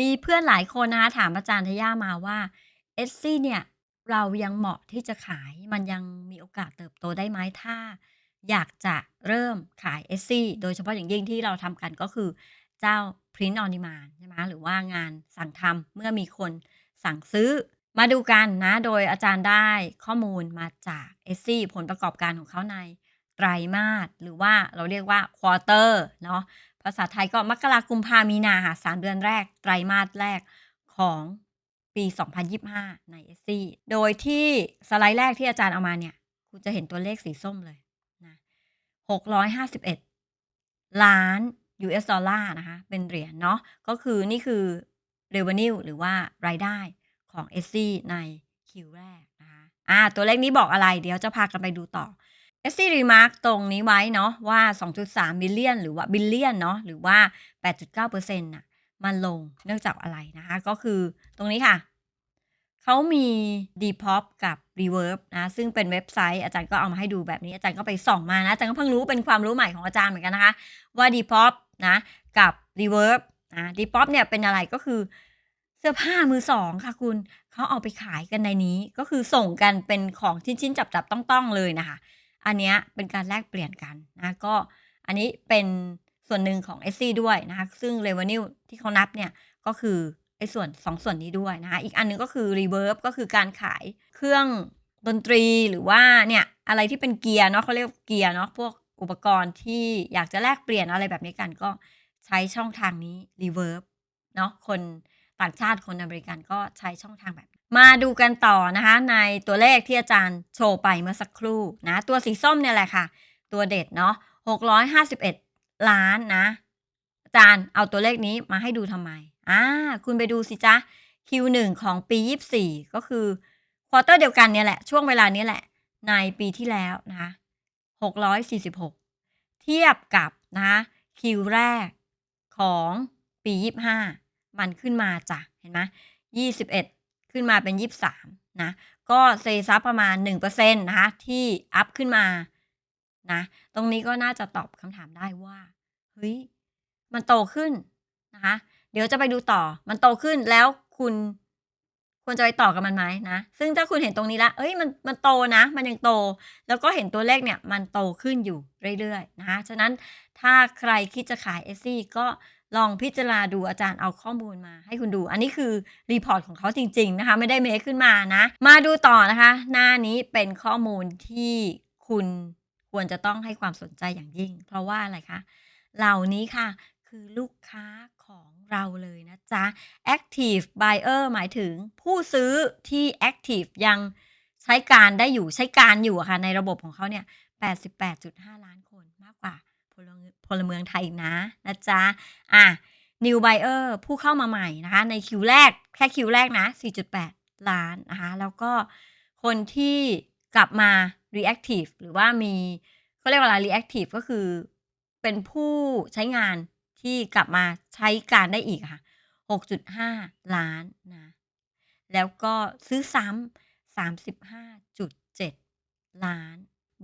มีเพื่อนหลายคนนะคะถามอาจารย์ทย่ามาว่า Etsy เนี่ย เรายังเหมาะที่จะขายมันยังมีโอกาสเติบโตได้ไหมถ้า อยากจะเริ่มขาย Etsy โดยเฉพาะอย่างยิ่งที่เราทำกันก็คือเจ้า Print on Demand ใช่ไหมหรือว่างานสั่งทำเมื่อมีคนสั่งซื้อ มาดูกันนะ โดยอาจารย์ได้ข้อมูลมาจาก Etsy ผลประกอบการของเขาใน ไตรมาสหรือว่าเราเรียกว่า Quarter เนาะภาษาไทยก็มกรากุมภามีนาค่ะ3เดือนแรก ไตรมาสแรกของปี 2025 ใน Etsy โดยที่สไลด์แรกที่อาจารย์เอามาเนี่ยคุณจะเห็นตัวเลขสีส้มเลยนะ651 ล้าน US ดอลลาร์นะคะ เป็นเหรียญเนาะก็คือนี่คือ revenue หรือว่ารายได้ของ Etsy ใน Q แรกนะคะอ่าตัวเลขนี้บอกอะไรเดี๋ยวจะพากันไปดูต่อ Etsy remark ตรงนี้ไว้เนาะว่า 2.3 billion หรือว่า billion เนาะหรือว่า 8.9%น่ะมันลงเนื่องจากอะไรนะคะ ก็คือตรงนี้ค่ะ เขามี Depop กับ Reverb นะ ซึ่งเป็นเว็บไซต์อาจารย์ก็เอามาให้ดูแบบนี้ อาจารย์ก็ไปส่องมานะ อาจารย์ก็เพิ่งรู้เป็นความรู้ใหม่ของอาจารย์เหมือนกันนะคะ ว่า Depop นะกับ Reverb นะ Depop เนี่ยเป็นอะไรก็คือเสื้อผ้ามือสองค่ะคุณเขาเอาไปขายกันในนี้ก็คือส่งกันเป็นของชิ้นๆจับๆต้องๆเลยนะคะ อันเนี้ยเป็นการแลกเปลี่ยนกันนะก็อันนี้เป็นส่วนหนึ่งของ Etsy ด้วยนะคะซึ่ง revenue ที่เขานับเนี่ยก็คือไอ้ส่วน 2 ส่วนนี้ด้วยนะคะอีกอันหนึ่งก็คือ Reverb ก็คือการขายเครื่องดนตรีหรือว่าเนี่ยอะไรที่เป็นเกียร์เนาะเขาเรียกเกียร์เนาะพวกอุปกรณ์ที่อยากจะแลกเปลี่ยนอะไรแบบนี้กันก็ใช้ช่องทางนี้ Reverb เนาะคนต่างชาติคนอเมริกันก็ใช้ช่องทางแบบ มาดูกันต่อนะคะในตัวเลขที่อาจารย์โชว์ไปเมื่อสักครู่นะตัวสีส้มเนี่ยแหละค่ะ ตัวเด็ดเนาะ651 ล้านนะ อาจารย์เอาตัวเลขนี้มาให้ดูทำไมอ่าคุณไปดูสิจ๊ะ Q1 ของปี 24 ก็คือควอเตอร์เดียวกันเนี่ยแหละ ช่วงเวลานี้แหละ ในปีที่แล้วนะคะ646 เทียบกับนะคะ Q แรกของปี 25 มันขึ้นมาจ้ะเห็นไหม21 ขึ้นมาเป็น 23นะก็เซซับประมาณ1%นะคะที่อัปขึ้นมานะตรงนี้ก็น่าจะตอบคำถามได้ว่าเฮ้ยมันโตขึ้นนะคะเดี๋ยวจะไปดูต่อมันโตขึ้นแล้วคุณควรจะไปต่อกับมันไหมนะ ซึ่งถ้าคุณเห็นตรงนี้แล้วเฮ้ย มัน มันโตนะ มันยังโต แล้วก็เห็นตัวเลขเนี่ย มันโตขึ้นอยู่เรื่อยๆ นะคะ ฉะนั้นถ้าใครคิดจะขาย Etsy ก็ ลองพิจารณาดูอาจารย์เอาข้อมูลมาให้คุณดู อันนี้คือรีพอร์ตของเขาจริง ๆ นะคะ ไม่ได้เมกขึ้นมานะ มาดูต่อนะคะ หน้านี้เป็นข้อมูลที่คุณควรจะต้องให้ความสนใจอย่างยิ่ง เพราะว่าอะไรคะเหล่านี้ค่ะคือลูกค้าของเราเลยนะจ๊ะ Active Buyer หมายถึงผู้ซื้อที่แอ็กทิฟยังใช้การได้อยู่ใช้การอยู่อะค่ะในระบบของเขาเนี่ย 88.5 ล้านคนมากกว่า พลเงพลเมืองไทยนะนะจ๊ะอา New Buyer ผู้เข้ามาใหม่นะคะ ใน Q แรกแค่ Q แรกนะ 4.8 ล้านนะคะ แล้วก็คนที่กลับมา Reactive หรือว่ามีเขาเรียกว่าอะไร Reactive ก็คือเป็นผู้ใช้งานที่กลับมาใช้การได้อีกอะค่ะ 6.5 ล้านนะ แล้วก็ซื้อซ้ำ35.7 ล้าน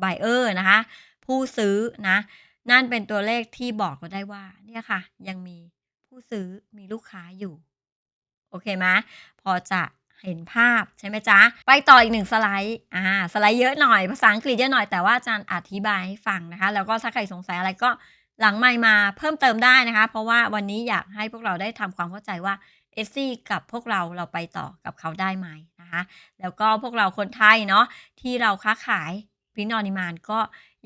Buyer นะคะ ผู้ซื้อนะ นั่นเป็นตัวเลขที่บอกเราได้ว่า เนี่ยค่ะ ยังมีผู้ซื้อมีลูกค้าอยู่ โอเคไหมพอจะเห็นภาพใช่ไหมจ๊ะ ไปต่ออีก1สไลด์ อ่า สไลด์เยอะหน่อย ภาษาอังกฤษเยอะหน่อย แต่ว่าอาจารย์อธิบายให้ฟังนะคะ แล้วก็ถ้าใครสงสัยอะไรก็หลังไมมาเพิ่มเติมได้นะคะ เพราะว่าวันนี้อยากให้พวกเราได้ทำความเข้าใจว่า Etsy กับพวกเราเราไปต่อกับเขาได้ไหมนะคะ แล้วก็พวกเราคนไทยเนาะที่เราค้าขาย Print on Demand ก็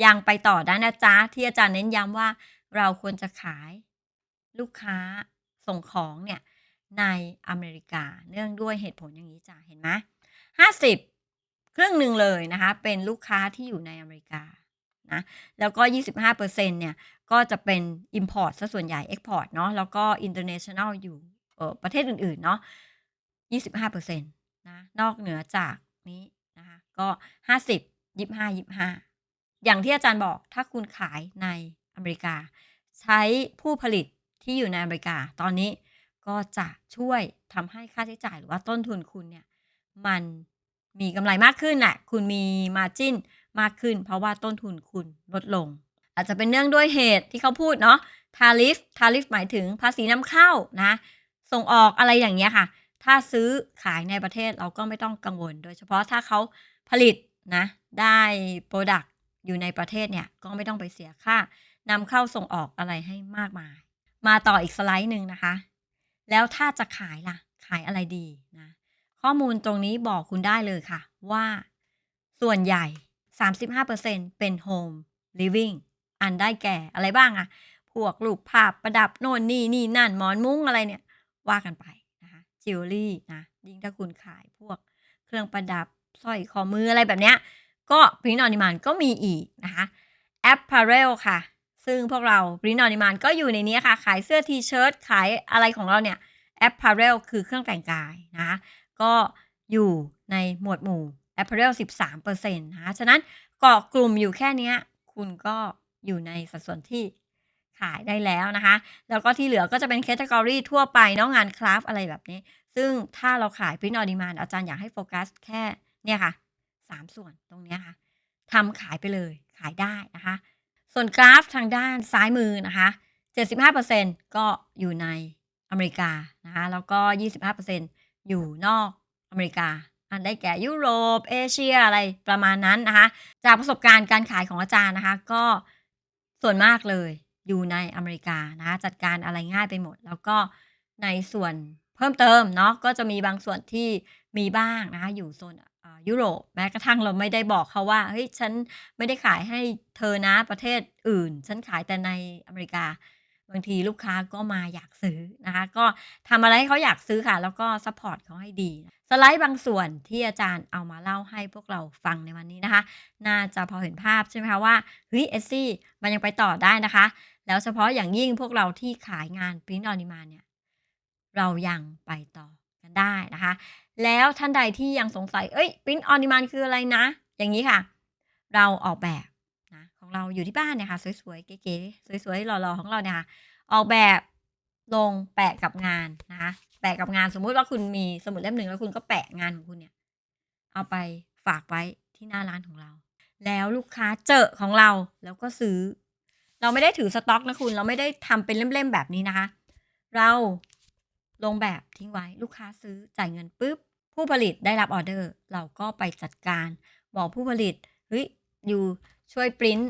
ยังไปต่อได้นะจ๊ะ ที่อาจารย์เน้นย้ำว่า เราควรจะขายลูกค้าส่งของเนี่ย ในอเมริกาเนื่องด้วยเหตุผลอย่างงี้จ้ะเห็นไหม50ครึ่งหนึ่งเลยนะคะ เป็นลูกค้าที่อยู่ในอเมริกานะแล้วก็ 25%เนี่ยก็จะเป็น Import เสียส่วนใหญ่ Export เนาะแล้วก็ International อยู่เออประเทศอื่น ๆ เนาะ25%นะนอกเหนือจากนี้นะคะก็ 50 25 25 อย่างที่อาจารย์บอกถ้าคุณขายในอเมริกา ใช้ผู้ผลิตที่อยู่ในอเมริกา ตอนนี้ก็จะช่วยทำให้ค่าใช้จ่ายหรือว่าต้นทุนคุณเนี่ยมันมีกำไรมากขึ้นแหละคุณมี Margin มากขึ้น เพราะว่าต้นทุนคุณลดลง อาจจะเป็นเนื่องด้วยเหตุที่เขาพูดเนาะ Tariff Tariff หมายถึงภาษีนำเข้านะ ส่งออกอะไรอย่างเงี้ยค่ะ ถ้าซื้อขายในประเทศเราก็ไม่ต้องกังวล โดยเฉพาะถ้าเขาผลิตนะ ได้โปรดัก อยู่ในประเทศเนี่ยก็ไม่ต้องไปเสียค่านำเข้าส่งออกอะไรให้มากมาย มาต่ออีกสไลด์หนึ่งนะคะ แล้วถ้าจะขายล่ะ ขายอะไรดีนะ ข้อมูลตรงนี้บอกคุณได้เลยค่ะ ว่าส่วนใหญ่ 35%เป็น Home Living อันได้แก่อะไรบ้างอะพวกรูปภาพประดับโน่นนี่นี่นั่นหมอนมุ้งอะไรเนี่ย ว่ากันไปนะคะจิวเวลรี่นะยิ่งถ้าคุณขายพวกเครื่องประดับสร้อยคอมืออะไรแบบเนี้ย ก็ Print on Demand ก็มีอีกนะคะ Apparel ค่ะ ซึ่งพวกเรา Print on Demand ก็อยู่ในนี้ค่ะ ขายเสื้อทีเชิ้ตขายอะไรของเราเนี่ย Apparel คือเครื่องแต่งกายนะคะก็อยู่ในหมวดหมู่ Apparel 13%นะคะฉะนั้นเกาะกลุ่มอยู่แค่นี้คุณก็อยู่ในสัดส่วนที่ขายได้แล้วนะคะ แล้วก็ที่เหลือก็จะเป็น Category ทั่วไปเนาะงานคราฟอะไรแบบนี้ ซึ่งถ้าเราขาย Print on Demand อาจารย์อยากให้โฟกัสแค่เนี่ยค่ะ 3ส่วนตรงนี้ค่ะทำขายไปเลยขายได้นะคะ ส่วนกราฟทางด้านซ้ายมือนะคะ75%ก็อยู่ในอเมริกานะคะแล้วก็ 25%อยู่นอกอเมริกา อันได้แก่ยุโรป เอเชียอะไรประมาณนั้นนะคะจากประสบการณ์การขายของอาจารย์นะคะ ก็ส่วนมากเลยอยู่ในอเมริกานะคะจัดการอะไรง่ายไปหมด แล้วก็ในส่วนเพิ่มเติมเนาะก็จะมีบางส่วนที่มีบ้างนะคะอยู่โซน อ่ายุโรปแม้กระทั่งเราไม่ได้บอกเขาว่า เฮ้ย ฉันไม่ได้ขายให้เธอนะประเทศอื่น ฉันขายแต่ในอเมริกา บางทีลูกค้าก็มาอยากซื้อนะคะ ก็ทำอะไรให้เขาอยากซื้อค่ะ แล้วก็ซัปพอร์ตเขาให้ดี สไลด์บางส่วนที่อาจารย์เอามาเล่าให้พวกเราฟังในวันนี้นะคะ น่าจะพอเห็นภาพใช่ไหมคะว่าเฮ้ย Etsy มันยังไปต่อได้นะคะ แล้วเฉพาะอย่างยิ่งพวกเราที่ขายงาน Print on Demand เนี่ยเรายังไปต่อ กันได้นะคะ แล้วท่านใดที่ยังสงสัยเฮ้ย Print on Demand คืออะไรนะ อย่างงี้ค่ะ เราออกแบบนะของเราอยู่ที่บ้านเนี่ยค่ะ สวยๆ เก๋ๆ สวยๆ หล่อๆ ของเราเนี่ยค่ะ ออกแบบลงแปะกับงานนะคะ แปะกับงานสมมุติว่าคุณมีสมุดเล่มหนึ่งแล้วคุณก็แปะงานของคุณเนี่ย เอาไปฝากไว้ที่หน้าร้านของเรา แล้วลูกค้าเจอของเราแล้วก็ซื้อ เราไม่ได้ถือสต๊อกนะคุณ เราไม่ได้ทำเป็นเล่มๆแบบนี้นะคะ เรา ลงแบบทิ้งไว้ลูกค้าซื้อจ่ายเงินปุ๊บ ผู้ผลิตได้รับออเดอร์ เราก็ไปจัดการ บอกผู้ผลิตเฮ้ยอยู่ช่วยพริน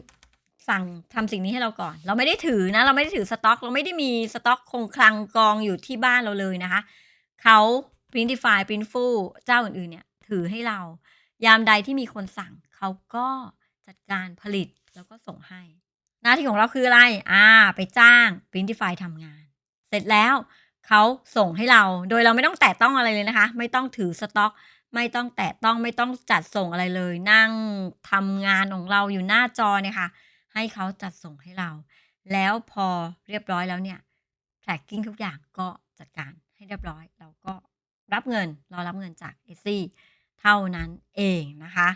สั่งทำสิ่งนี้ให้เราก่อน เราไม่ได้ถือนะ เราไม่ได้ถือสต๊อก เราไม่ได้มีสต๊อกคงคลังกองอยู่ที่บ้านเราเลยนะคะ เขา Printify Printful เจ้าอื่นๆเนี่ยถือให้เรา ยามใดที่มีคนสั่ง เขาก็จัดการผลิตแล้วก็ส่งให้ หน้าที่ของเราคืออะไร อ่า ไปจ้าง Printify ทำงาน เสร็จแล้ว เขาส่งให้เรา โดยเราไม่ต้องแตะต้องอะไรเลยนะคะ ไม่ต้องถือสต๊อก ไม่ต้องแตะต้องไม่ต้องจัดส่งอะไรเลย นั่งทำงานของเราอยู่หน้าจอเนี่ยค่ะ ให้เขาจัดส่งให้เรา แล้วพอเรียบร้อยแล้วเนี่ย tracking ทุกอย่างก็จัดการให้เรียบร้อย เราก็รับเงินรอรับเงินจาก Etsy เท่านั้นเองนะคะ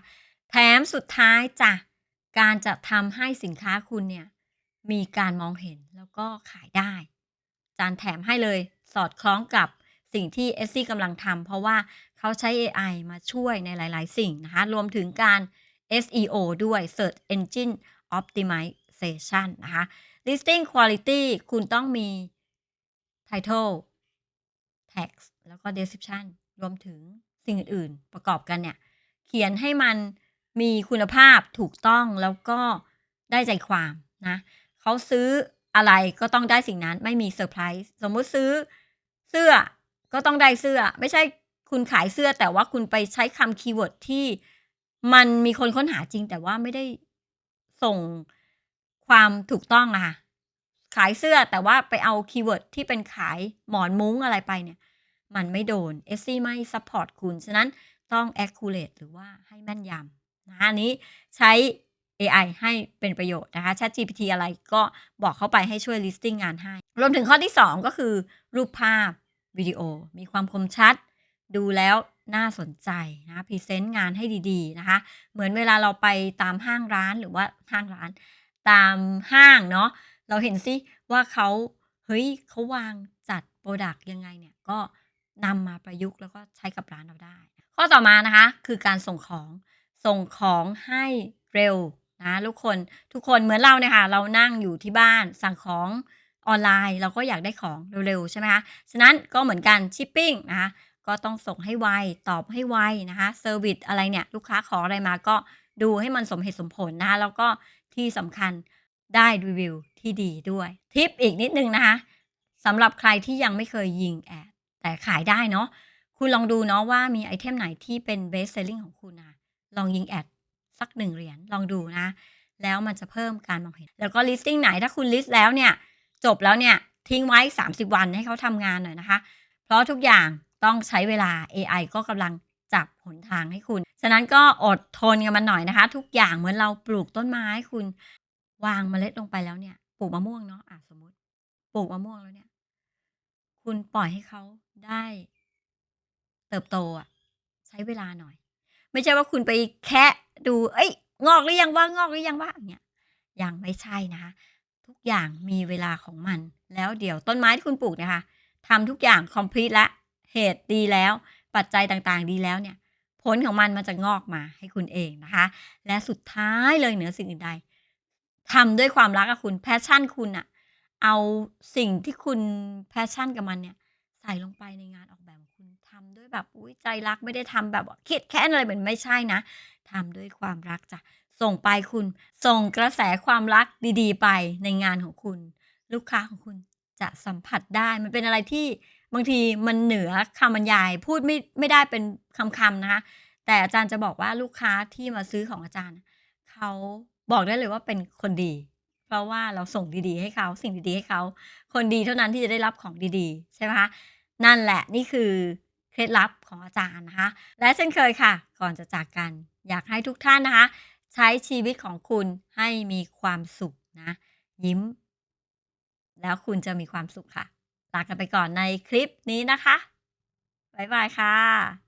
แถมสุดท้ายจ้ะการจะทำให้สินค้าคุณเนี่ยมีการมองเห็นแล้วก็ขายได้ จารย์แถมให้เลย สอดคล้องกับสิ่งที่ Etsy กำลังทำเพราะว่าเขาใช้เอไอมาช่วยในหลาย ๆ สิ่งนะคะ รวมถึงการ SEO ด้วย Search Engine Optimization นะคะ Listing Quality คุณต้องมี Title Text แล้วก็ Description รวมถึงสิ่งอื่น ๆ ประกอบกันเนี่ย เขียนให้มันมีคุณภาพถูกต้องแล้วก็ได้ใจความนะเขาซื้ออะไรก็ต้องได้สิ่งนั้นไม่มีเซอร์ไพรส์สมมุติซื้อ เสื้อก็ต้องได้เสื้อ ไม่ใช่คุณขายเสื้อแต่ว่าคุณไปใช้คำคีย์เวิร์ดที่มันมีคนค้นหาจริง แต่ว่าไม่ได้ส่งความถูกต้องอะค่ะขายเสื้อแต่ว่าไปเอาคีย์เวิร์ดที่เป็นขายหมอนมุ้งอะไรไปเนี่ย มันไม่โดน Etsy ไม่ซัปพอร์ตคุณ ฉะนั้นต้อง accurate หรือว่าให้แม่นยำนะคะอันนี้ใช้ เอไอให้เป็นประโยชน์นะคะ ChatGPT อะไรก็บอกเข้าไปให้ช่วย listing งานให้ รวมถึงข้อที่ 2 ก็คือ รูปภาพวิดีโอ มีความคมชัด ดูแล้วน่าสนใจนะพรีเซนต์งานให้ดีๆนะคะ เหมือนเวลาเราไปตามห้างร้านหรือว่าห้างร้าน ตามห้างเนาะเราเห็นสิว่าเขาเฮ้ยเขาวางจัดพรดักต์ยังไงเนี่ยก็นำมาประยุกต์แล้วก็ใช้กับร้านเราได้ ข้อต่อมานะคะคือการส่งของส่งของให้เร็ว นะทุกคนทุกคนเหมือนเราเนี่ยค่ะเรานั่งอยู่ที่บ้านสั่งของออนไลน์ เราก็อยากได้ของเร็วๆใช่ไหมคะฉะนั้นก็เหมือนกันชิปปิ้งนะคะก็ต้องส่งให้ไวตอบให้ไวนะคะเซอร์วิสอะไรเนี่ยลูกค้าขออะไรมาก็ดูให้มันสมเหตุสมผลนะคะแล้วก็ที่สำคัญได้รีวิวที่ดีด้วยทิปอีกนิดนึงนะคะสำหรับใครที่ยังไม่เคยยิงแอดแต่ขายได้เนาะคุณลองดูเนาะว่ามีไอเทมไหนที่เป็นเบสเซลลิงของคุณนะลองยิงแอด สักหนึ่งเหรียญลองดูนะ แล้วมันจะเพิ่มการมองเห็น แล้วก็ listing ไหนถ้าคุณ list แล้วเนี่ย จบแล้วเนี่ย ทิ้งไว้ 30 วันให้เขาทำงานหน่อยนะคะ เพราะทุกอย่างต้องใช้เวลา AI ก็กำลังจับหนทางให้คุณ ฉะนั้นก็อดทนกันมาหน่อยนะคะ ทุกอย่างเหมือนเราปลูกต้นไม้คุณ วางเมล็ดลงไปแล้วเนี่ย ปลูกมะม่วงเนาะอะสมมติ ปลูกมะม่วงแล้วเนี่ย คุณปล่อยให้เขาได้ เติบโตอะ ใช้เวลาหน่อย ไม่ใช่ว่าคุณไปแคะ ดู เอ้ย งอกหรือยังว่างอกหรือยังว่าอย่างเงี้ยยังไม่ใช่นะคะทุกอย่างมีเวลาของมัน แล้วเดี๋ยวต้นไม้ที่คุณปลูกนะคะทำทุกอย่าง complete และเหตุดีแล้ว ปัจจัยต่างๆดีแล้วเนี่ย ผลของมันมันจะงอกมาให้คุณเองนะคะ และสุดท้ายเลยเหนือสิ่งอื่นใดทำด้วยความรักกับคุณแพชชั่นคุณอะเอาสิ่งที่คุณแพชชั่นกับมันเนี่ย ใส่ลงไปในงานออกแบบของคุณทำด้วยแบบอุ้ยใจรักไม่ได้ทำแบบครียดแค้นอะไรเหมือนไม่ใช่นะ ทำด้วยความรักจ้ะส่งไปคุณ ส่งกระแสความรักดีๆ ไปในงานของคุณ ลูกค้าของคุณจะสัมผัสได้มันเป็นอะไรที่บางทีมันเหนือคำบรรยายพูดไม่ไม่ได้เป็นคำๆนะคะแต่อาจารย์จะบอกว่าลูกค้าที่มาซื้อของอาจารย์ เขาบอกได้เลยว่าเป็นคนดี เพราะว่าเราส่งดีๆ ให้เขาสิ่งดีๆให้เขาคนดีเท่านั้นที่จะได้รับของดีๆ ใช่ไหมคะนั่นแหละนี่คือเคล็ดลับของอาจารย์นะคะ และเช่นเคยค่ะ ก่อนจะจากกัน อยากให้ทุกท่านนะคะ ใช้ชีวิตของคุณให้มีความสุขนะ ยิ้ม แล้วคุณจะมีความสุขค่ะ ลากันไปก่อนในคลิปนี้นะคะ บ๊ายบายค่ะ